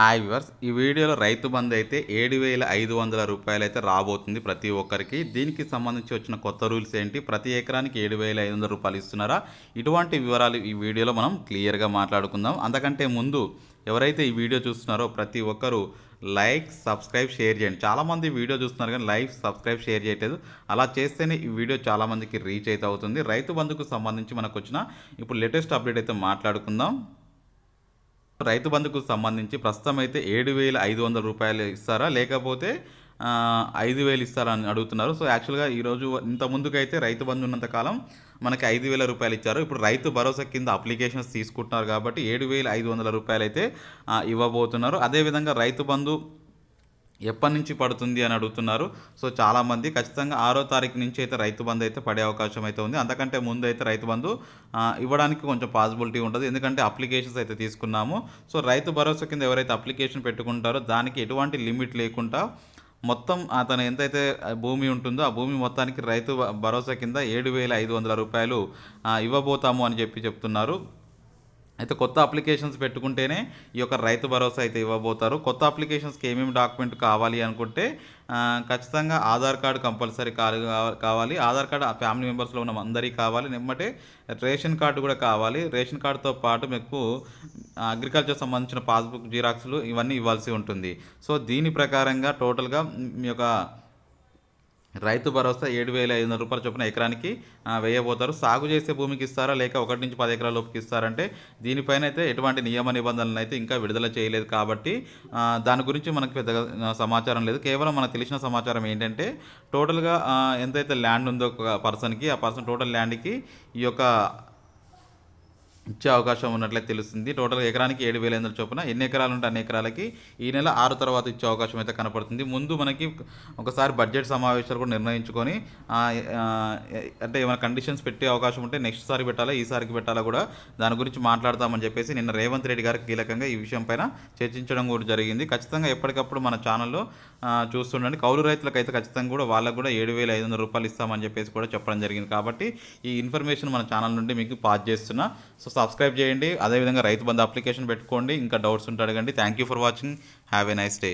Hi viewers ఈ వీడియోలో రైతు బంధు అయితే ఏడు వేల ఐదు వందల రూపాయలు అయితే రాబోతుంది ప్రతి ఒక్కరికి. దీనికి సంబంధించి వచ్చిన కొత్త రూల్స్ ఏంటి? ప్రతి ఎకరానికి ఏడు వేల ఐదు వందల రూపాయలు ఇస్తున్నారా? ఇటువంటి వివరాలు ఈ వీడియోలో మనం క్లియర్గా మాట్లాడుకుందాం. అంతకంటే ముందు ఎవరైతే ఈ వీడియో చూస్తున్నారో ప్రతి ఒక్కరూ లైక్ సబ్స్క్రైబ్ షేర్ చేయండి. చాలామంది వీడియో చూస్తున్నారు కానీ లైక్ సబ్స్క్రైబ్ షేర్ చేయట్లేదు. అలా చేస్తేనే ఈ వీడియో చాలామందికి రీచ్ అయితే అవుతుంది. రైతు బంధుకు సంబంధించి మనకు వచ్చిన ఇప్పుడు లేటెస్ట్ అప్డేట్ అయితే మాట్లాడుకుందాం. రైతు బంధుకు సంబంధించి ప్రస్తుతం అయితే ఏడు వేల ఐదు వందల రూపాయలు ఇస్తారా? లేకపోతే ఐదు వేలు ఇస్తారా అని అడుగుతున్నారు. సో యాక్చువల్గా ఈరోజు ఇంత ముందుకైతే రైతు బంధు ఉన్నంతకాలం మనకి ఐదు వేల రూపాయలు ఇచ్చారు. ఇప్పుడు రైతు భరోసా కింద అప్లికేషన్స్ తీసుకుంటున్నారు కాబట్టి ఏడు వేల ఐదు వందల రూపాయలు అయితే ఇవ్వబోతున్నారు. అదేవిధంగా రైతు బంధు ఎప్పటి నుంచి పడుతుంది అని అడుగుతున్నారు. సో చాలామంది ఖచ్చితంగా ఆరో తారీఖు నుంచి అయితే రైతు బంధు అయితే పడే అవకాశం అయితే ఉంది. అంతకంటే ముందు అయితే రైతు బంధు ఇవ్వడానికి కొంచెం పాసిబిలిటీ ఉంటుంది. ఎందుకంటే అప్లికేషన్స్ అయితే తీసుకున్నాము. సో రైతు భరోసా కింద ఎవరైతే అప్లికేషన్ పెట్టుకుంటారో దానికి ఎటువంటి లిమిట్ లేకుండా మొత్తం అతను ఎంతైతే భూమి ఉంటుందో ఆ భూమి మొత్తానికి రైతు భరోసా కింద ఏడు వేల ఐదు వందల రూపాయలు ఇవ్వబోతాము అని చెప్పి చెప్తున్నారు. అయితే కొత్త అప్లికేషన్స్ పెట్టుకుంటేనే ఈ యొక్క రైతు భరోసా అయితే ఇవ్వబోతారు. కొత్త అప్లికేషన్స్కి ఏమేమి డాక్యుమెంట్ కావాలి అనుకుంటే ఖచ్చితంగా ఆధార్ కార్డు కంపల్సరీ కా- కావాలి. ఆధార్ కార్డు ఆ ఫ్యామిలీ మెంబర్స్లో ఉన్న అందరికీ కావాలి. నెమ్మటే రేషన్ కార్డు కూడా కావాలి. రేషన్ కార్డుతో పాటు మీకు అగ్రికల్చర్ సంబంధించిన పాస్బుక్ జిరాక్స్లు ఇవన్నీ ఇవ్వాల్సి ఉంటుంది. సో దీని ప్రకారంగా టోటల్గా మీ యొక్క రైతు భరోసా ఏడు వేల ఐదు వందల రూపాయల చొప్పున ఎకరానికి వేయబోతారు. సాగు చేసే భూమికి ఇస్తారా? లేక ఒకటి నుంచి పది ఎకరాల లోపుకి ఇస్తారంటే దీనిపైన అయితే ఎటువంటి నియమ నిబంధనలు అయితే ఇంకా విడుదల చేయలేదు కాబట్టి దాని గురించి మనకు పెద్దగా సమాచారం లేదు. కేవలం మనకు తెలిసిన సమాచారం ఏంటంటే టోటల్గా ఎంతైతే ల్యాండ్ ఉందో ఒక పర్సన్కి ఆ పర్సన్ టోటల్ ల్యాండ్కి ఈ యొక్క ఇచ్చే అవకాశం ఉన్నట్లే తెలుస్తుంది. టోటల్ ఎకరానికి ఏడు వేల ఎనిమిది చొప్పున ఎన్ని ఎకరాలు ఉంటే అన్ని ఎకరాలకి ఈ నెల ఆరు తర్వాత ఇచ్చే అవకాశం అయితే కనపడుతుంది. ముందు మనకి ఒకసారి బడ్జెట్ సమావేశాలు కూడా నిర్ణయించుకొని అంటే ఏమైనా కండిషన్స్ పెట్టే అవకాశం ఉంటే నెక్స్ట్ సారి పెట్టాలా ఈసారికి పెట్టాలా కూడా దాని గురించి మాట్లాడతామని చెప్పేసి నిన్న రేవంత్ రెడ్డి గారికి కీలకంగా ఈ విషయం పైన చర్చించడం కూడా జరిగింది. ఖచ్చితంగా ఎప్పటికప్పుడు మన ఛానల్లో చూస్తుండండి. కౌలు రైతులకు అయితే ఖచ్చితంగా కూడా వాళ్ళకు కూడా ఏడు వేల ఐదు వందల రూపాయలు ఇస్తామని చెప్పేసి కూడా చెప్పడం జరిగింది. కాబట్టి ఈ ఇన్ఫర్మేషన్ మన ఛానల్ నుండి మీకు పాస్ చేస్తున్నా. సో సబ్స్క్రైబ్ చేయండి. అదేవిధంగా రైతు బంధు అప్లికేషన్ పెట్టుకోండి. ఇంకా డౌట్స్ ఉంటే అడగండి. Thank you for watching have a nice day